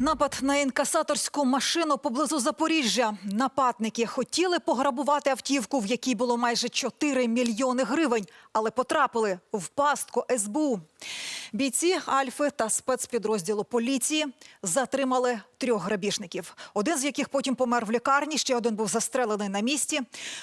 Напад на інкасаторську машину поблизу Запоріжжя. Нападники хотіли пограбувати автівку, в якій було майже 4 мільйони гривень, але потрапили в пастку СБУ. Бійці Альфи та спецпідрозділу поліції затримали трьох грабіжників. Один з яких потім помер в лікарні, ще один був застрелений на місці.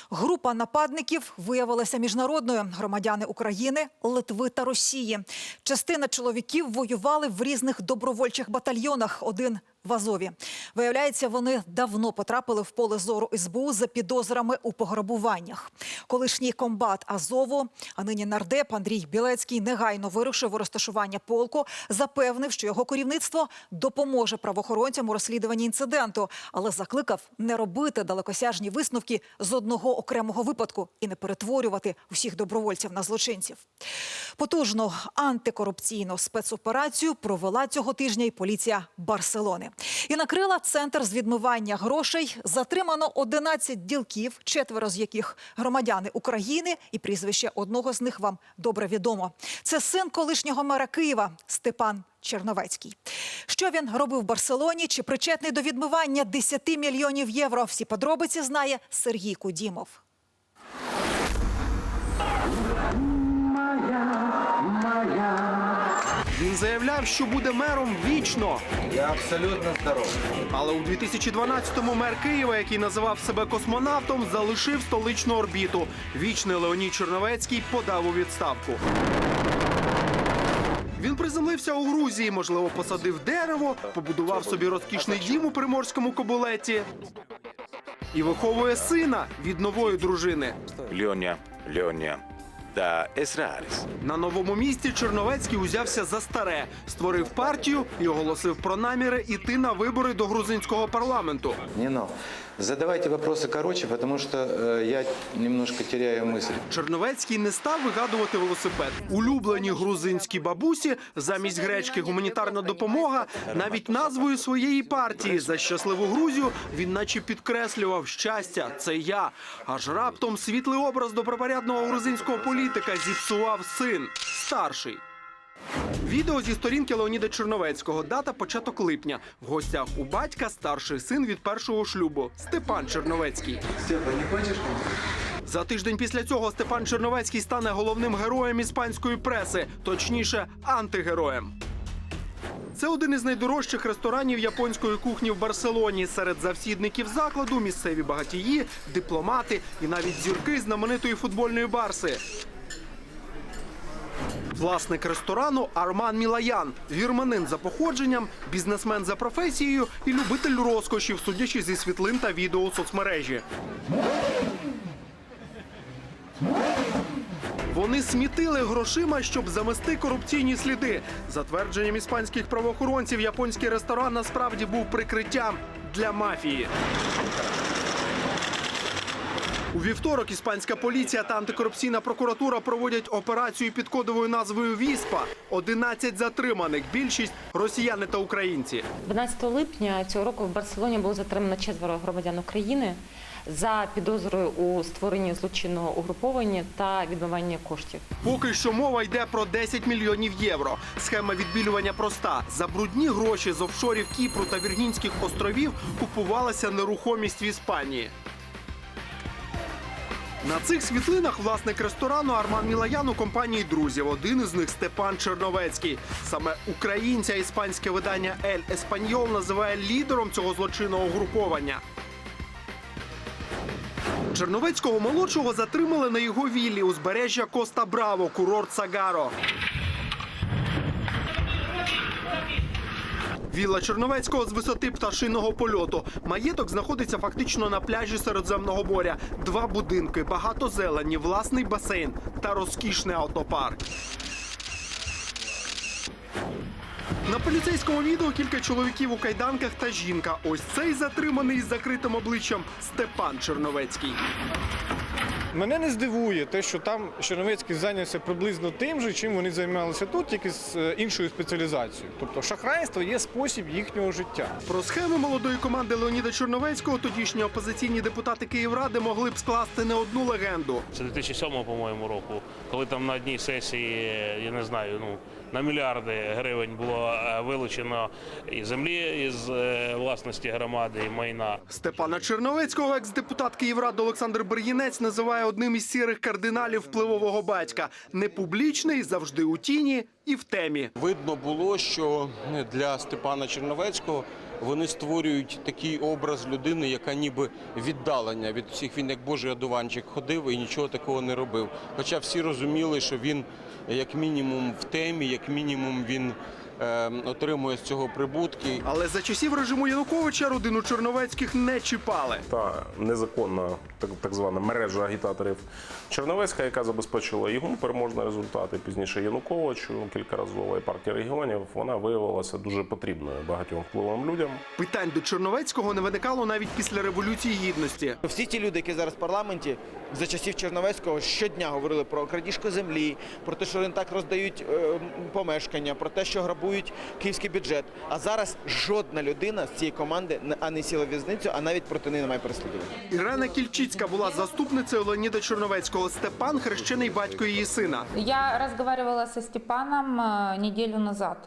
Група нападників виявилася міжнародною. Громадяни України, Литви та Росії. Частина чоловіків воювали в різних добровольчих батальйонах. Один в Азові. Виявляється, вони давно потрапили в поле зору СБУ за підозрами у пограбуваннях. Колишній комбат Азову, а нині нардеп Андрій Білецький негайно вирушив у розташування полку, запевнив, що його керівництво допоможе правоохоронцям у розслідуванні інциденту, але закликав не робити далекосяжні висновки з одного окремого випадку і не перетворювати усіх добровольців на злочинців. Потужну антикорупційну спецоперацію провела цього тижня і поліція Барселони. І накрила центр з відмивання грошей. Затримано 11 ділків, четверо з яких громадяни України, і прізвище одного з них вам добре відомо. Це син колишнього мера Києва Степан Черновецький. Що він робив в Барселоні? Чи причетний до відмивання 10 мільйонів євро? Всі подробиці знає Сергій Кудімов. Він заявляв, що буде мером вічно. Я абсолютно здоров. Але у 2012-му мер Києва, який називав себе космонавтом, залишив столичну орбіту. Вічний Леонід Черновецький подав у відставку. Він приземлився у Грузії, можливо, посадив дерево, побудував собі розкішний дім у приморському кобулеті і виховує сина від нової дружини. Льоня, Льоня та Есраріс. На новому місці Черновецький узявся за старе, створив партію і оголосив про наміри іти на вибори до грузинського парламенту. Не но. Задавайте вопросы короче, потому что э, я немножко теряю мысль. Черновецький не став вигадувати велосипед. Улюблені грузинські бабусі замість гречки гуманітарна допомога. Навіть назвою своєї партії за щасливу Грузію він наче підкреслював щастя. Це я. Аж раптом світлий образ добропорядного грузинського політика зіпсував син старший. Відео зі сторінки Леоніда Черновецького. Дата початок липня. В гостях у батька старший син від першого шлюбу Степан Черновецький. Степа, не хочешь? За тиждень після цього Степан Черновецький стане головним героєм іспанської преси, точніше, антигероєм. Це один із найдорожчих ресторанів японської кухні в Барселоні. Серед завсідників закладу місцеві багатії, дипломати і навіть зірки знаменитої футбольної барси. Власник ресторану Арман Мілаян, вірманин за походженням, бізнесмен за професією і любитель розкошів, судячи зі світлин та відео у соцмережі. Вони смітили грошима, щоб замести корупційні сліди. За твердженням іспанських правоохоронців, японський ресторан насправді був прикриттям для мафії. У вівторок іспанська поліція та антикорупційна прокуратура проводять операцію під кодовою назвою Віспа. 11 затриманих, більшість росіяни та українці. 12 липня цього року в Барселоні було затримано четверо громадян України за підозрою у створенні злочинного угруповання та відмивання коштів. Поки що мова йде про 10 мільйонів євро. Схема відбілювання проста. За брудні гроші з офшорів Кіпру та Віргінських островів купувалася нерухомість в Іспанії. На цих світлинах власник ресторану Арман Мілаян у компанії друзів. Один із них Степан Черновецький. Саме українця іспанське видання Ель Еспаньол називає лідером цього злочинного угруповання. Черновецького молодшого затримали на його віллі узбережжя Коста Браво, курорт Сагаро. Вілла Черновецького з висоти пташиного польоту. Маєток знаходиться фактично на пляжі Середземного моря. Два будинки, багато зелені, власний басейн та розкішний автопарк. На поліцейському відео кілька чоловіків у кайданках та жінка. Ось цей затриманий із закритим обличчям Степан Черновецький. Мене не здивує те, що там Черновецький зайнявся приблизно тим же, чим вони займалися тут, тільки з е, іншою спеціалізацією. Тобто шахрайство є спосіб їхнього життя. Про схеми молодої команди Леоніда Чорновецького тодішні опозиційні депутати Київради могли б скласти не одну легенду. Це 2007 по-моєму, року, коли там на одній сесії, я не знаю, ну на мільярди гривень було е, вилучено і землі із е, власності громади, і майна. Степана Черновецького, екс-депутат Київради Олександр Бергінець називає одним із сірих кардиналів впливового батька. Непублічний, завжди у тіні і в темі. Видно було, що для Степана Черновецького вони створюють такий образ людини, яка ніби віддалення від всіх. Він як Божий одуванчик ходив і нічого такого не робив. Хоча всі розуміли, що він як мінімум в темі, як мінімум він отримує з цього прибутки. Але за часів режиму Януковича родину Черновецьких не чіпали. та незаконна так, так звана мережа агітаторів Черновецька, яка забезпечила йому переможні результати. Пізніше Януковичу, кількаразово і партія регіонів, вона виявилася дуже потрібною багатьом впливовим людям. Питань до Черновецького не виникало навіть після революції гідності. Всі ті люди, які зараз в парламенті за часів Черновецького щодня говорили про крадіжку землі, про те, що вони так роздають е, помешкання, про те, що грабують київський бюджет. А зараз жодна людина з цієї команди не- а не сіла в в'язницю, а навіть проти неї немає переслідування. Ірена Кільчицька була заступницею Леоніда Чорновецького. Степан хрещений батько її сина. Я розмовляла зі Степаном неділю назад.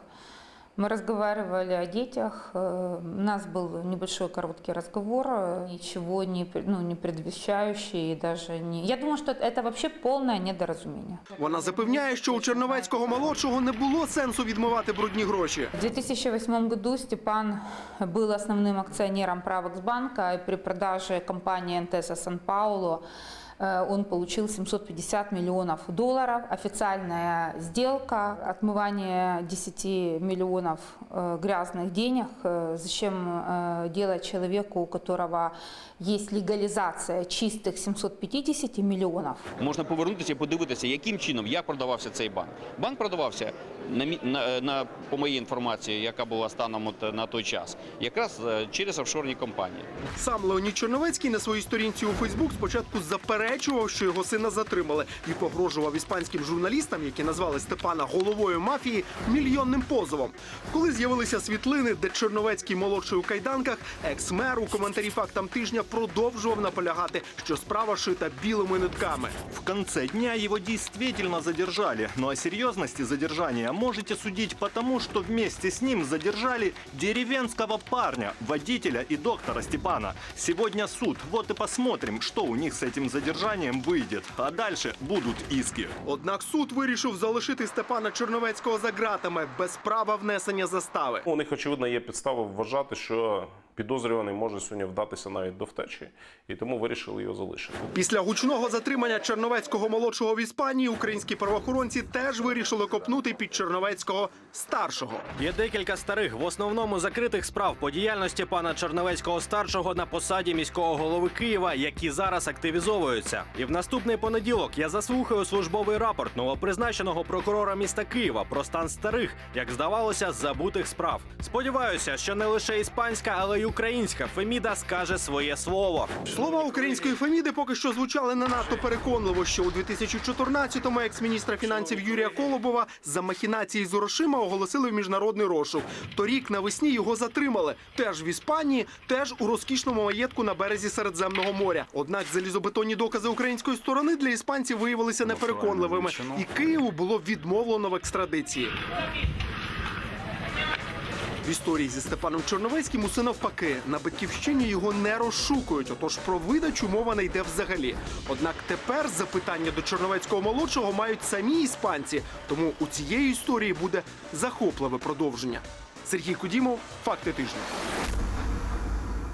Мы разговаривали о детях. э, У нас был небольшой короткий разговор, э, ничего не, пр- ну, не предвещающий, и даже не... Я думаю, что это вообще полное недоразумение. Вона запевняє, що у Черновецького молодшого не було сенсу відмивати брудні гроші. В 2008 году Степан был основным акционером Правексбанка, и при продаже компании НТС Сан-Паулу э, он получил 750 миллионов долларов. Официальная сделка, отмывание 10 миллионов э, грязных денег. Э, Зачем э, делать человеку, у которого есть легализация чистых 750 миллионов? Можна повернутися і подивитися, яким чином як продавався цей банк. Банк продавався на, на, на по моїй інформації, яка була станом от на той час, якраз е, через офшорні компанії. Сам Леонід Черновецький на своїй сторінці у Фейсбук спочатку заперечував, що його сина затримали, і погрожував іспанським журналістам, які назвали Степана головою мафії, мільйонним позовом. Коли з'явилися світлини, де Черновецький молодший у кайданках, екс-мер у коментарі фактам тижня продовжував наполягати, що справа шита білими нитками. В конце дня его действительно задержали, но о серьезности задержания можете судить потому, что вместе с ним задержали деревенского парня, водителя и доктора Степана. Сегодня суд, вот и посмотрим, что у них с этим задержанием выйдет. А дальше будут иски. Однак суд вирішив залишити Степана Черновецького за ґратами без права внесення застави. У них очевидно є підстави вважати, що підозрюваний може сьогодні вдатися навіть до втечі, і тому вирішили його залишити. Після гучного затримання Черновецького молодшого в Іспанії українські правоохоронці теж вирішили копнути під Черновецького старшого. Є декілька старих, в основному закритих справ по діяльності пана Черновецького старшого на посаді міського голови Києва, які зараз активізовуються. І в наступний понеділок я заслухаю службовий рапорт новопризначеного прокурора міста Києва про стан старих, як здавалося, забутих справ. Сподіваюся, що не лише іспанська, але й українська Феміда скаже своє слово. Слова української Феміди поки що звучали не надто переконливо, що у 2014-му екс-міністра фінансів Юрія Колобова за махінації з грошима оголосили в міжнародний розшук. Торік навесні його затримали теж в Іспанії, теж у розкішному маєтку на березі Середземного моря. Однак залізобетонні докази української сторони для іспанців виявилися непереконливими, і Києву було відмовлено в екстрадиції. В історії зі Степаном Чорновецьким усе навпаки. На батьківщині його не розшукують, отож про видачу мова не йде взагалі. Однак тепер запитання до Чорновецького молодшого мають самі іспанці, тому у цієї історії буде захопливе продовження. Сергій Кудімов, факти тижня.